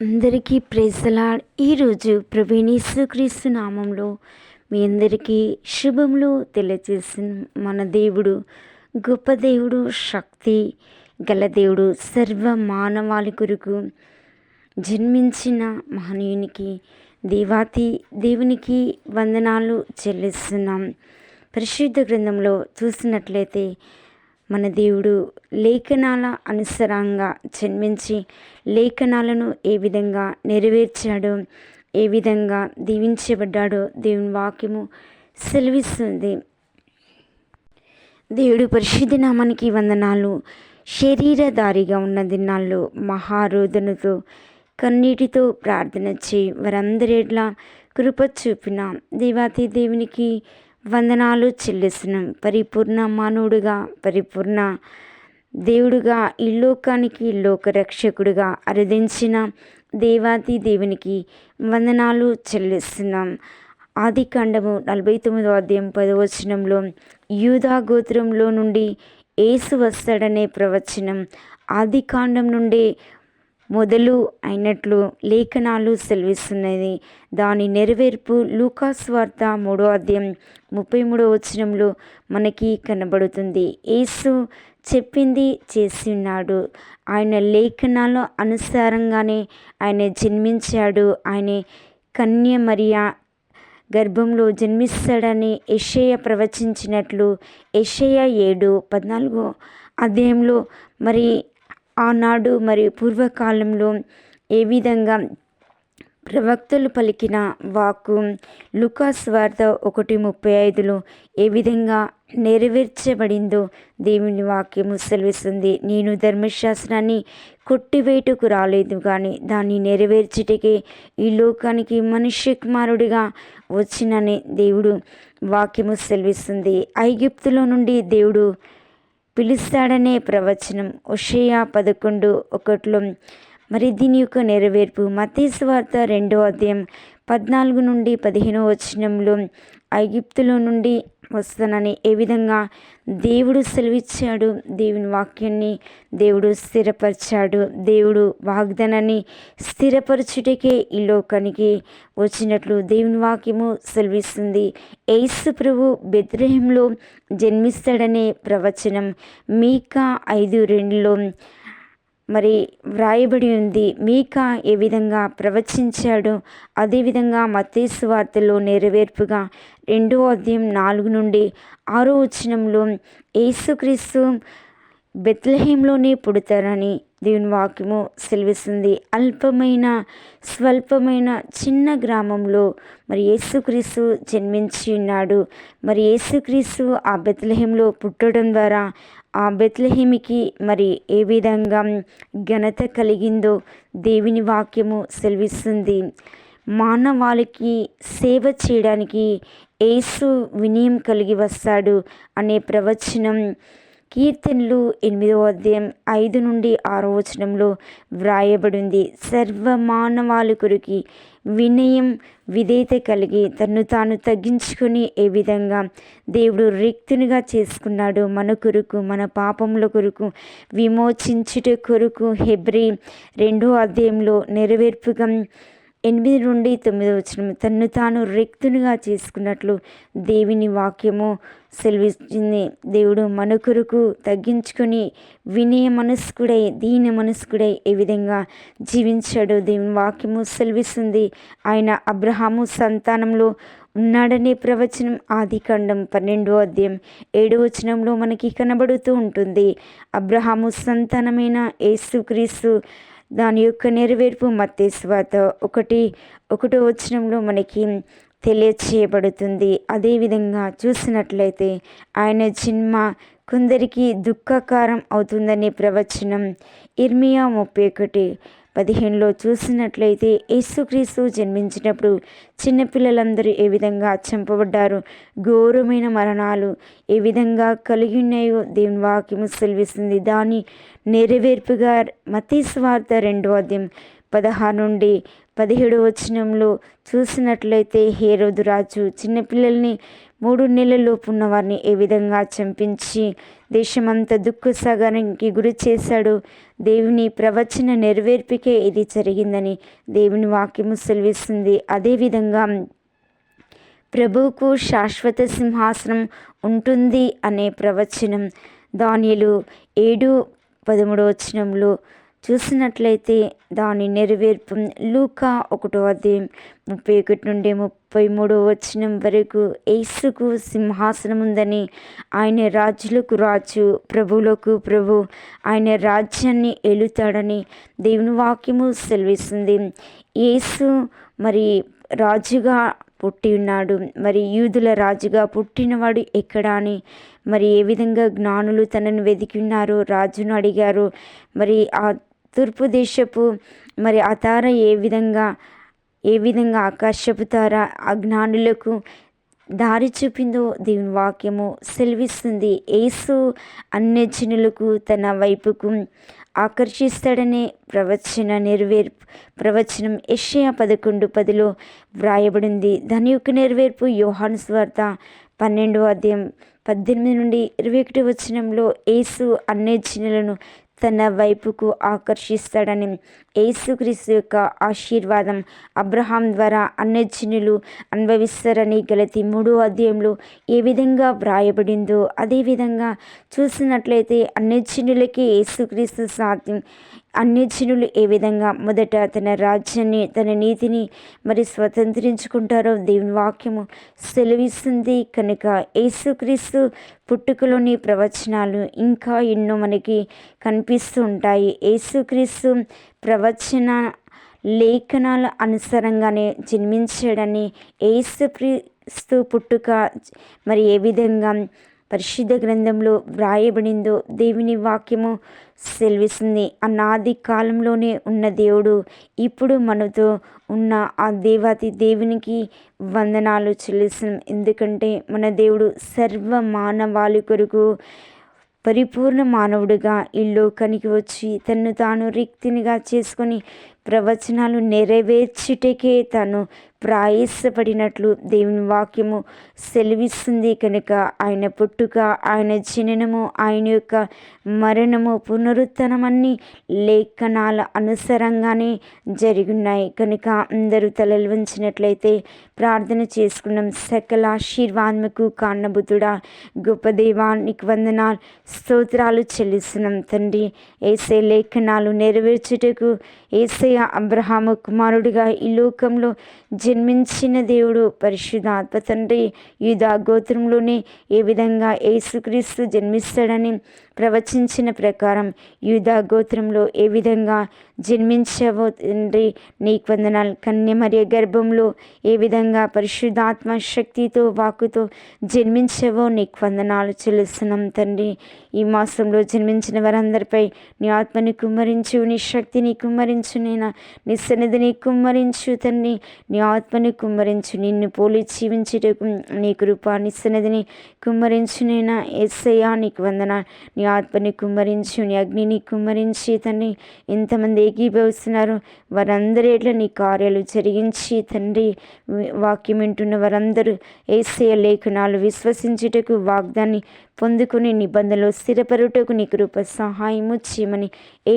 అందరికీ ప్రేసలా ఈరోజు ప్రవీణేశ్వక్రీస్తు నామంలో మీ అందరికీ శుభములు తెలియజేసిన మన దేవుడు గొప్ప దేవుడు శక్తి గల దేవుడు సర్వ మానవాళి కొరకు జన్మించిన మహనీయునికి దేవాతి దేవునికి వందనాలు చెల్లిస్తున్నాం. పరిశుద్ధ గ్రంథంలో చూసినట్లయితే మన దేవుడు లేఖనాల అనుసరంగా జన్మించి లేఖనాలను ఏ విధంగా నెరవేర్చాడో ఏ విధంగా దీవించబడ్డాడో దేవుని వాక్యము సెలవిస్తుంది. దేవుడు పరిశుద్ధ నామానికి వందనాలు. శరీరధారిగా ఉన్న దినాల్లో మహారోధనతో కన్నీటితో ప్రార్థన చేయి. వారందరిట్లా కృప చూపిన దేవాతి దేవునికి వందనాలు చెల్లిస్తున్నాం పరిపూర్ణ మానవుడుగా పరిపూర్ణ దేవుడుగా ఈ లోకానికి లోక రక్షకుడుగా అరదించిన దేవాతి దేవునికి వందనాలు చెల్లిస్తున్నాం. ఆది కాండము నలభై తొమ్మిదో అధ్యాయం పదవచనంలో యూదా గోత్రంలో నుండి ఏసు వస్తాడనే ప్రవచనం ఆది కాండం నుండే మొదలు అయినట్లు లేఖనాలు సెలవిస్తున్నది. దాని నెరవేర్పు లూకాస్ వార్త మూడో అధ్యాయం ముప్పై మూడో వచనంలో మనకి కనబడుతుంది. యేసు చెప్పింది చేసినాడు ఆయన లేఖనాల అనుసారంగానే ఆయన జన్మించాడు. ఆయన కన్య మరియా గర్భంలో జన్మిస్తాడని యషయ ప్రవచించినట్లు యషయ ఏడు పద్నాలుగో అధ్యాయంలో మరి ఆనాడు మరియు పూర్వకాలంలో ఏ విధంగా ప్రవక్తలు పలికిన వాక్కు లుకాస్ వార్త ఒకటి ముప్పై ఐదులో ఏ విధంగా నెరవేర్చబడిందో దేవుని వాక్యము సెలవిస్తుంది. నేను ధర్మశాస్త్రాన్ని కొట్టివేటుకు రాలేదు కానీ దాన్ని నెరవేర్చుటకే ఈ లోకానికి మనుష్య కుమారుడిగా వచ్చినని దేవుడు వాక్యము సెలవిస్తుంది. ఐగిప్తులో నుండి దేవుడు పిలుస్తాడనే ప్రవచనం. ఒషయా పదకొండు ఒకటిలో మరి దీని యొక్క నెరవేర్పు మతీశ్వార్త రెండో అధ్యాయం పద్నాలుగు నుండి పదిహేనో వచనంలో ఐగిప్తులో నుండి వస్తానని ఏ విధంగా దేవుడు సెలవిచ్చాడు? దేవుని వాక్యాన్ని దేవుడు స్థిరపరిచాడు. దేవుడు వాగ్దానాన్ని స్థిరపరచుటకే ఈ లోకానికి వచ్చినట్లు దేవుని వాక్యము సెలవిస్తుంది. ఏసు ప్రభు బెద్రహంలో జన్మిస్తాడనే ప్రవచనం మీకా ఐదు రెండులో మరి వ్రాయబడి ఉంది. మీక ఏ విధంగా ప్రవచించాడో? అదేవిధంగా మతేసు వార్తలో నెరవేర్పుగా రెండో అధ్యాయం నాలుగు నుండి ఆరో వచనంలో యేసుక్రీస్తు బెత్లహేంలోనే పుడతారని దేవుని వాక్యము సెలవిస్తుంది. అల్పమైన స్వల్పమైన చిన్న గ్రామంలో మరి యేసుక్రీస్తు జన్మించి ఉన్నాడు. మరి యేసుక్రీస్తు ఆ బెత్లహేంలో పుట్టడం ద్వారా ఆ బెత్లహేమికి మరి ఏ విధంగా ఘనత కలిగిందో దేవుని వాక్యము సెలవిస్తుంది. మానవాళికి సేవ చేయడానికి ఏసు వినయం కలిగి వస్తాడు అనే ప్రవచనం కీర్తనలు ఎనిమిదో అధ్యాయం ఐదు నుండి ఆరో వచనంలో వ్రాయబడింది. సర్వమానవాల కొరికి వినయం విధేయత కలిగి తను తాను తగ్గించుకొని ఏ విధంగా దేవుడు రిక్తునిగా చేసుకున్నాడు మన కొరకు మన పాపముల కొరకు విమోచించుట కొరకు హెబ్రి రెండో అధ్యాయంలో నెరవేర్పుగా ఎనిమిది నుండి తొమ్మిది వచ్చిన తన్ను తాను రిక్తునిగా చేసుకున్నట్లు దేవుని వాక్యము సెలవిస్తుంది. దేవుడు మన కొరకు తగ్గించుకొని వినయ మనస్కుడై దీని మనస్కుడై ఏ విధంగా జీవించాడు దేవుని వాక్యము సెలవిస్తుంది. ఆయన అబ్రహాము సంతానంలో ఉన్నాడనే ప్రవచనం ఆదికాండం పన్నెండో అధ్యాయం ఏడో వచనంలో మనకి కనబడుతూ ఉంటుంది. అబ్రహాము సంతానమైన యేసుక్రీస్తు దాని యొక్క నెరవేర్పు మత్తేశ్వాత ఒకటి ఒకటో వచనంలో మనకి తెలియచేయబడుతుంది. అదేవిధంగా చూసినట్లయితే ఆయన జన్మ కొందరికి దుఃఖకారం అవుతుందనే ప్రవచనం. ఇర్మియా ముప్పై ఒకటి పదిహేనులో చూసినట్లయితే యేసుక్రీస్తు జన్మించినప్పుడు చిన్నపిల్లలందరూ ఏ విధంగా చంపబడ్డారు? ఘోరమైన మరణాలు ఏ విధంగా కలిగి ఉన్నాయో దేవుని వాక్యము సెలవిస్తుంది. దాని నెరవేర్పుగా మతీస్వార్త రెండో అధ్యాయం పదహారు నుండి పదిహేడు వచనంలో చూసినట్లయితే హేరోదు రాజు చిన్నపిల్లల్ని మూడు నెలలలోపు ఉన్నవారిని ఏ విధంగా చంపించి దేశమంతా దుఃఖసాగానికి గురి చేశాడు? దేవుని ప్రవచన నెరవేర్పికే ఇది జరిగిందని దేవుని వాక్యము సెలవిస్తుంది. అదేవిధంగా ప్రభువుకు శాశ్వత సింహాసనం ఉంటుంది అనే ప్రవచనం. దానిలు ఏడు పదమూడు వచనంలో చూసినట్లయితే దాని నెరవేర్పు లూకా ఒకటో అధ్యాయం ముప్పై ఒకటి నుండి ముప్పై మూడో వచనం వరకు ఏసుకు సింహాసనం ఉందని ఆయన రాజులకు రాజు ప్రభువులకు ప్రభు ఆయన రాజ్యాన్ని ఏలుతాడని దేవుని వాక్యము సెలవిస్తుంది. యేసు మరి రాజుగా పుట్టి ఉన్నాడు. మరి యూదుల రాజుగా పుట్టినవాడు ఎక్కడ అని మరి ఏ విధంగా జ్ఞానులు తనను వెతికి ఉన్నారో రాజును అడిగారు. మరి ఆ తూర్పు దేశపు మరి ఆ తార ఏ విధంగా ఏ విధంగా ఆకాశపు తార అజ్ఞానులకు దారి చూపిందో దేవుని వాక్యము సెలవిస్తుంది. యేసు అన్యజనులకు తన వైపుకు ఆకర్షిస్తాడనే ప్రవచన నెరవేర్పు ప్రవచనం ఎషయా పదకొండు పదిలో వ్రాయబడింది. దాని యొక్క నెరవేర్పు యోహాను స్వార్త పన్నెండవ అధ్యాయం పద్దెనిమిది నుండి ఇరవై ఒకటి వచనంలో యేసు అన్యజనులను తన వైపుకు ఆకర్షిస్తాడని యేసుక్రీస్తు యొక్క ఆశీర్వాదం అబ్రహాం ద్వారా అన్యజనులు అనుభవిస్తారని గలతి మూడో అధ్యాయంలో ఏ విధంగా వ్రాయబడిందో అదేవిధంగా చూసినట్లయితే అన్యజనులకి యేసుక్రీస్తు సాధ్యం. అన్యజనులు ఏ విధంగా మొదట తన రాజ్యాన్ని తన నీతిని మరి స్వతంత్రించుకుంటారో దేవుని వాక్యము సెలవిస్తుంది. కనుక యేసుక్రీస్తు పుట్టుకలోని ప్రవచనాలు ఇంకా ఎన్నో మనకి కనిపిస్తూ ఉంటాయి. యేసుక్రీస్తు ప్రవచన లేఖనాల అనుసారంగానే జన్మించాడని యేసుక్రీస్తు పుట్టుక మరి ఏ విధంగా పరిశుద్ధ గ్రంథంలో వ్రాయబడిందో దేవుని వాక్యము సెలవిస్తుంది. అనాది కాలంలోనే ఉన్న దేవుడు ఇప్పుడు మనతో ఉన్న ఆ దేవాతి దేవునికి వందనాలు చెల్లిస్తాం ఎందుకంటే మన దేవుడు సర్వ మానవాళి కొరకు పరిపూర్ణ మానవుడిగా ఈ లోకానికి వచ్చి తను తాను రిక్తినిగా చేసుకొని ప్రవచనాలు నెరవేర్చుటకే తాను ప్రాయసపడినట్లు దేవుని వాక్యము సెలవిస్తుంది. కనుక ఆయన పుట్టుక ఆయన జననము ఆయన యొక్క మరణము పునరుత్తనమన్నీ లేఖనాల అనుసరంగానే జరిగినాయి కనుక అందరూ తలలు వంచినట్లయితే ప్రార్థన చేసుకున్నాం. సకల ఆశీర్వాదముకు కారణభూతుడా గొప్ప దేవానికి వందనాలు స్తోత్రాలు చెల్లిస్తున్నాం. తండ్రి ఏసే లేఖనాలు నెరవేర్చుటకు ఏసే అబ్రహాము కుమారుడిగా ఈ లోకంలో జన్మించిన దేవుడు పరిశుధాత్మ తండ్రి యూదా గోత్రంలోనే ఏ విధంగా యేసుక్రీస్తు జన్మిస్తాడని ప్రవచించిన ప్రకారం యూదా గోత్రంలో ఏ విధంగా జన్మించవో తండ్రి నీకు వందనాలు. కన్యమర్య గర్భంలో ఏ విధంగా పరిశుద్ధాత్మ శక్తితో వాకుతో జన్మించవో నీకు వందనాలు చెల్లిస్తున్నాం తండ్రి. ఈ మాసంలో జన్మించిన వారందరిపై నీ ఆత్మని కుమ్మరించు నీ శక్తిని కుమ్మరించు నేను నీ సన్నిధిని కుమ్మరించు తన్ని. నీ ఆత్మని కుమ్మరించు. నిన్ను పోలి జీవించుటకు నీ కృప నీ సన్నిధిని కుమ్మరించు నేను ఎస్సయ్యా నీకు వందన నీ ఆత్మని కుమ్మరించు నీ అగ్నిని కుమ్మరించి తండ్రి ఎంతమంది ఏకీభవిస్తున్నారు? వారందరి ఎట్లా నీ కార్యాలు జరిగించి తండ్రి. వాక్యం వింటున్న వారందరూ ఏసయ లేఖనాలు విశ్వసించుటకు వాగ్దాన్ని పొందుకుని నిబంధనలు స్థిరపరుటకు నీ కృప సహాయము చేయమని ఏ